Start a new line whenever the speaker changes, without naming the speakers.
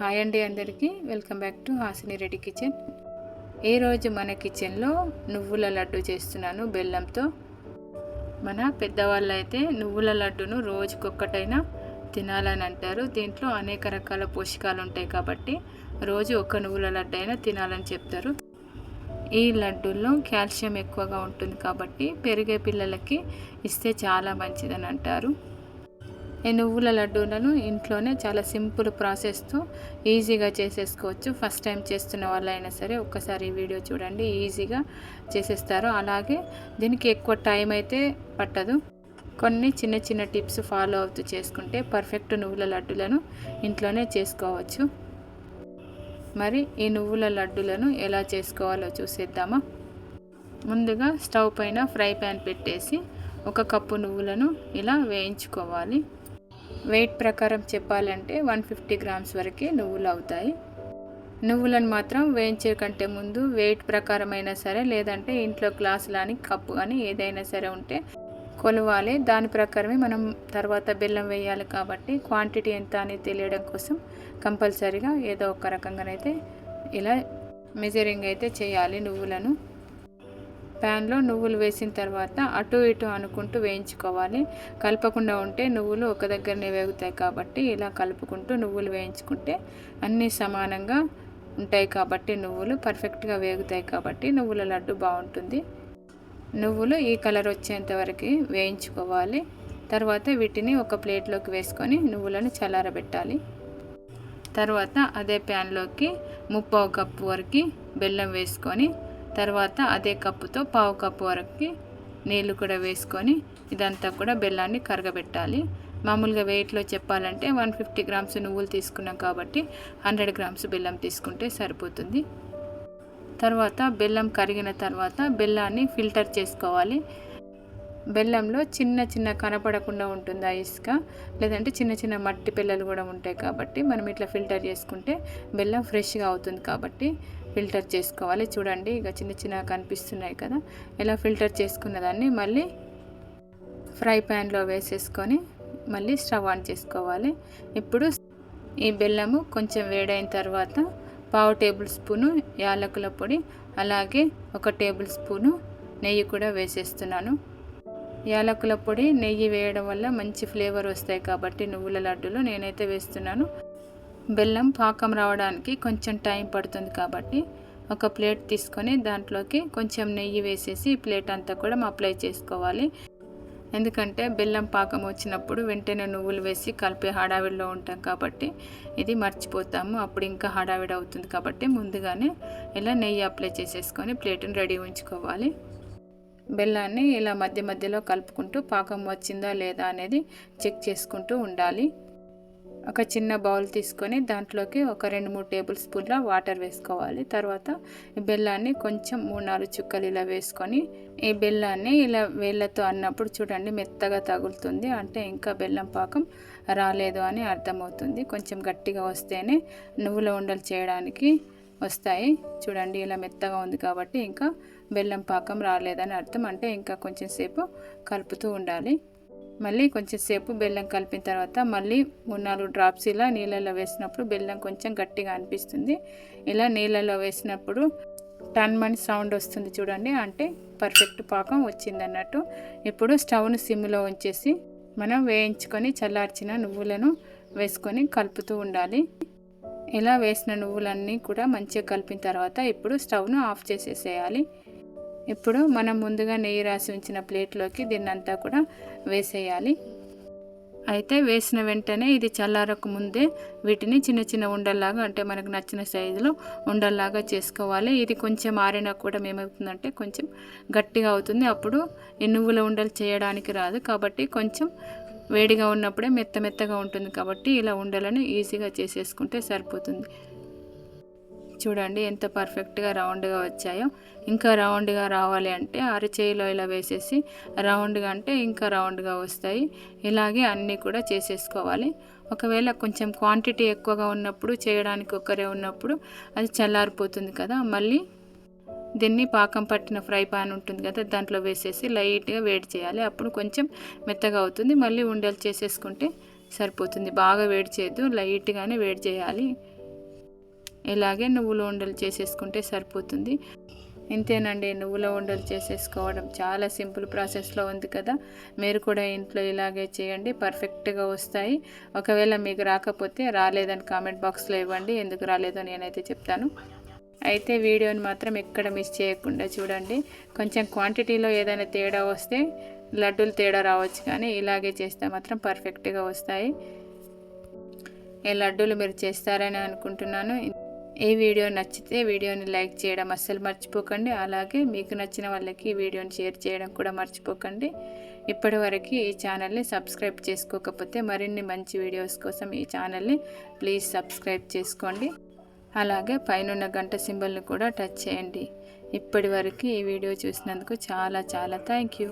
Hi అండి అందరికీ. Welcome back to Hasini Reddy kitchen. ఈరోజు మన కిచెన్లో నువ్వుల లడ్డు చేస్తున్నాను బెల్లంతో. మన పెద్దవాళ్ళు అయితే నువ్వుల లడ్డును రోజుకొక్కటైనా తినాలని అంటారు. దీంట్లో అనేక రకాల పోషకాలు ఉంటాయి కాబట్టి రోజు ఒక్క నువ్వుల లడ్డు అయినా తినాలని చెప్తారు. ఈ లడ్డూల్లో కాల్షియం ఎక్కువగా ఉంటుంది కాబట్టి పెరిగే పిల్లలకి ఇస్తే చాలా మంచిదని అంటారు. నువ్వుల లడ్డూలను ఇంట్లోనే చాలా సింపుల్ ప్రాసెస్తో ఈజీగా చేసేసుకోవచ్చు. ఫస్ట్ టైం చేస్తున్న వాళ్ళైనా సరే ఒక్కసారి ఈ వీడియో చూడండి ఈజీగా చేసేస్తారు. అలాగే దీనికి ఎక్కువ టైం అయితే పట్టదు. కొన్ని చిన్న చిన్న టిప్స్ ఫాలో అవుతూ చేసుకుంటే పర్ఫెక్ట్ నువ్వుల లడ్డులను ఇంట్లోనే చేసుకోవచ్చు. మరి ఈ నువ్వుల లడ్డులను ఎలా చేసుకోవాలో చూసేద్దామా? ముందుగా స్టవ్ పైన ఫ్రై ప్యాన్ పెట్టేసి ఒక కప్పు నువ్వులను ఇలా వేయించుకోవాలి. వెయిట్ ప్రకారం చెప్పాలంటే వన్ ఫిఫ్టీ గ్రామ్స్ వరకే నువ్వులు అవుతాయి. నువ్వులను మాత్రం వేయించే కంటే ముందు వెయిట్ ప్రకారం అయినా సరే లేదంటే ఇంట్లో గ్లాస్ లాని కప్పు కానీ ఏదైనా సరే ఉంటే కొలవాలి. దాని ప్రకారమే మనం తర్వాత బెల్లం వేయాలి కాబట్టి క్వాంటిటీ ఎంత అని తెలియడం కోసం కంపల్సరీగా ఏదో ఒక రకంగానైతే ఇలా మెజరింగ్ అయితే చేయాలి నువ్వులను. ప్యాన్లో నువ్వులు వేసిన తర్వాత అటు ఇటు అనుకుంటూ వేయించుకోవాలి. కలపకుండా ఉంటే నువ్వులు ఒక దగ్గరనే వేగుతాయి కాబట్టి ఇలా కలుపుకుంటూ నువ్వులు వేయించుకుంటే అన్నీ సమానంగా ఉంటాయి కాబట్టి నువ్వులు పర్ఫెక్ట్గా వేగుతాయి కాబట్టి నువ్వుల లడ్డు బాగుంటుంది. నువ్వులు ఈ కలర్ వచ్చేంత వరకు వేయించుకోవాలి. తర్వాత వీటిని ఒక ప్లేట్లోకి వేసుకొని నువ్వులను చల్లారబెట్టాలి. తర్వాత అదే ప్యాన్లోకి ముప్పావు కప్పు వరకు బెల్లం వేసుకొని తర్వాత అదే కప్పుతో పావు కప్పు వరకు నీళ్ళు కూడా వేసుకొని ఇదంతా కూడా బెల్లాన్ని కరగబెట్టాలి. మామూలుగా వెయిట్లో చెప్పాలంటే వన్ ఫిఫ్టీ గ్రామ్స్ నువ్వులు తీసుకున్నాం కాబట్టి హండ్రెడ్ గ్రామ్స్ బెల్లం తీసుకుంటే సరిపోతుంది. తర్వాత బెల్లం కరిగిన తర్వాత బెల్లాన్ని ఫిల్టర్ చేసుకోవాలి. బెల్లంలో చిన్న చిన్న కనపడకుండా ఉంటుంది ఆ ఇసుక. లేదంటే చిన్న చిన్న మట్టి పిల్లలు కూడా ఉంటాయి కాబట్టి మనం ఇట్లా ఫిల్టర్ చేసుకుంటే బెల్లం ఫ్రెష్గా అవుతుంది కాబట్టి ఫిల్టర్ చేసుకోవాలి. చూడండి ఇక చిన్న చిన్న కనిపిస్తున్నాయి కదా. ఇలా ఫిల్టర్ చేసుకున్న దాన్ని మళ్ళీ ఫ్రై ప్యాన్లో వేసేసుకొని మళ్ళీ స్టవ్ ఆన్ చేసుకోవాలి. ఇప్పుడు ఈ బెల్లము కొంచెం వేడైన తర్వాత పావు టేబుల్ స్పూను యాలకుల పొడి అలాగే ఒక టేబుల్ స్పూను నెయ్యి కూడా వేసేస్తున్నాను. యాలకుల పొడి నెయ్యి వేయడం వల్ల మంచి ఫ్లేవర్ వస్తాయి కాబట్టి నువ్వుల లడ్డులు నేనైతే వేస్తున్నాను. బెల్లం పాకం రావడానికి కొంచెం టైం పడుతుంది కాబట్టి ఒక ప్లేట్ తీసుకొని దాంట్లోకి కొంచెం నెయ్యి వేసేసి ప్లేట్ అంతా కూడా అప్లై చేసుకోవాలి. ఎందుకంటే బెల్లం పాకం వచ్చినప్పుడు వెంటనే నువ్వులు వేసి కలిపే హడావిడిలో ఉంటాం కాబట్టి ఇది మర్చిపోతాము. అప్పుడు ఇంకా హడావిడి అవుతుంది కాబట్టి ముందుగానే ఇలా నెయ్యి అప్లై చేసేసుకొని ప్లేట్ని రెడీ ఉంచుకోవాలి. బెల్లాన్ని ఇలా మధ్య మధ్యలో కలుపుకుంటూ పాకం వచ్చిందా లేదా అనేది చెక్ చేసుకుంటూ ఉండాలి. ఒక చిన్న బౌల్ తీసుకొని దాంట్లోకి ఒక రెండు మూడు టేబుల్ స్పూన్ల వాటర్ వేసుకోవాలి. తర్వాత బెల్లాన్ని కొంచెం మూడు నాలుగు చుక్కలు ఇలా వేసుకొని ఈ బెల్లాన్ని ఇలా వేళ్ళతో అన్నప్పుడు చూడండి మెత్తగా తగులుతుంది. అంటే ఇంకా బెల్లం పాకం రాలేదు అని అర్థమవుతుంది. కొంచెం గట్టిగా వస్తేనే నువ్వుల ఉండలు చేయడానికి వస్తాయి. చూడండి ఇలా మెత్తగా ఉంది కాబట్టి ఇంకా బెల్లం పాకం రాలేదని అర్థం. అంటే ఇంకా కొంచెం సేపు కలుపుతూ ఉండాలి. మళ్ళీ కొంచెం సేపు బెల్లం కలిపిన తర్వాత మళ్ళీ మూడు నాలుగు డ్రాప్స్ ఇలా నీళ్ళలో వేసినప్పుడు బెల్లం కొంచెం గట్టిగా అనిపిస్తుంది. ఇలా నీళ్ళలో వేసినప్పుడు టన్ మని సౌండ్ వస్తుంది చూడండి. అంటే పర్ఫెక్ట్ పాకం వచ్చింది అన్నట్టు ఇప్పుడు స్టవ్ను సిమ్లో ఉంచేసి మనం వేయించుకొని చల్లార్చిన నువ్వులను వేసుకొని కలుపుతూ ఉండాలి. ఇలా వేసిన నువ్వులన్నీ కూడా మంచిగా కలిపిన తర్వాత ఇప్పుడు స్టవ్ను ఆఫ్ చేసేసేయాలి. ఇప్పుడు మనం ముందుగా నెయ్యి రాసి ఉంచిన ప్లేట్లోకి దీన్నంతా కూడా వేసేయాలి. అయితే వేసిన వెంటనే ఇది చల్లారక ముందే వీటిని చిన్న చిన్న ఉండల్లాగా అంటే మనకు నచ్చిన సైజులో ఉండల్లాగా చేసుకోవాలి. ఇది కొంచెం ఆరినా కూడా ఏమవుతుందంటే కొంచెం గట్టిగా అవుతుంది. అప్పుడు ఈ నువ్వుల ఉండలు చేయడానికి రాదు. కాబట్టి కొంచెం వేడిగా ఉన్నప్పుడే మెత్త మెత్తగా ఉంటుంది కాబట్టి ఇలా ఉండలను ఈజీగా చేసేసుకుంటే సరిపోతుంది. చూడండి ఎంత పర్ఫెక్ట్గా రౌండ్గా వచ్చాయో. ఇంకా రౌండ్గా రావాలి అంటే అరచేయిలో ఇలా వేసేసి రౌండ్గా అంటే ఇంకా రౌండ్గా వస్తాయి. ఇలాగే అన్నీ కూడా చేసేసుకోవాలి. ఒకవేళ కొంచెం క్వాంటిటీ ఎక్కువగా ఉన్నప్పుడు చేయడానికి ఒక్కరే ఉన్నప్పుడు అది చల్లారిపోతుంది కదా. మళ్ళీ దీన్ని పాకం పట్టిన ఫ్రై పాన్ ఉంటుంది కదా దాంట్లో వేసేసి లైట్గా వేడి చేయాలి. అప్పుడు కొంచెం మెత్తగా అవుతుంది. మళ్ళీ ఉండలు చేసేసుకుంటే సరిపోతుంది. బాగా వేడి చేయొద్దు. లైట్గానే వేడి చేయాలి. ఇలాగే నువ్వుల ఉండలు చేసేసుకుంటే సరిపోతుంది. ఇంతేనండి నువ్వుల ఉండలు చేసేసుకోవడం చాలా సింపుల్ ప్రాసెస్లో ఉంది కదా. మీరు కూడా ఇంట్లో ఇలాగే చేయండి పర్ఫెక్ట్గా వస్తాయి. ఒకవేళ మీకు రాకపోతే రాలేదని కామెంట్ బాక్స్లో ఇవ్వండి ఎందుకు రాలేదో నేనైతే చెప్తాను. అయితే వీడియోని మాత్రం ఎక్కడ మిస్ చేయకుండా చూడండి. కొంచెం క్వాంటిటీలో ఏదైనా తేడా వస్తే లడ్డూలు తేడా రావచ్చు కానీ ఇలాగే చేస్తే మాత్రం పర్ఫెక్ట్గా వస్తాయి. ఈ లడ్డూలు మీరు చేస్తారని అనుకుంటున్నాను. ఈ వీడియో నచ్చితే వీడియోని లైక్ చేయడం అస్సలు మర్చిపోకండి. అలాగే మీకు నచ్చిన వాళ్ళకి ఈ వీడియోని షేర్ చేయడం కూడా మర్చిపోకండి. ఇప్పటివరకు ఈ ఛానల్ని సబ్స్క్రైబ్ చేసుకోకపోతే మరిన్ని మంచి వీడియోస్ కోసం ఈ ఛానల్ని ప్లీజ్ సబ్స్క్రైబ్ చేసుకోండి. అలాగే పైన గంట సింబల్ని కూడా టచ్ చేయండి. ఇప్పటి వరకు ఈ వీడియో చూసినందుకు చాలా చాలా థ్యాంక్ యూ.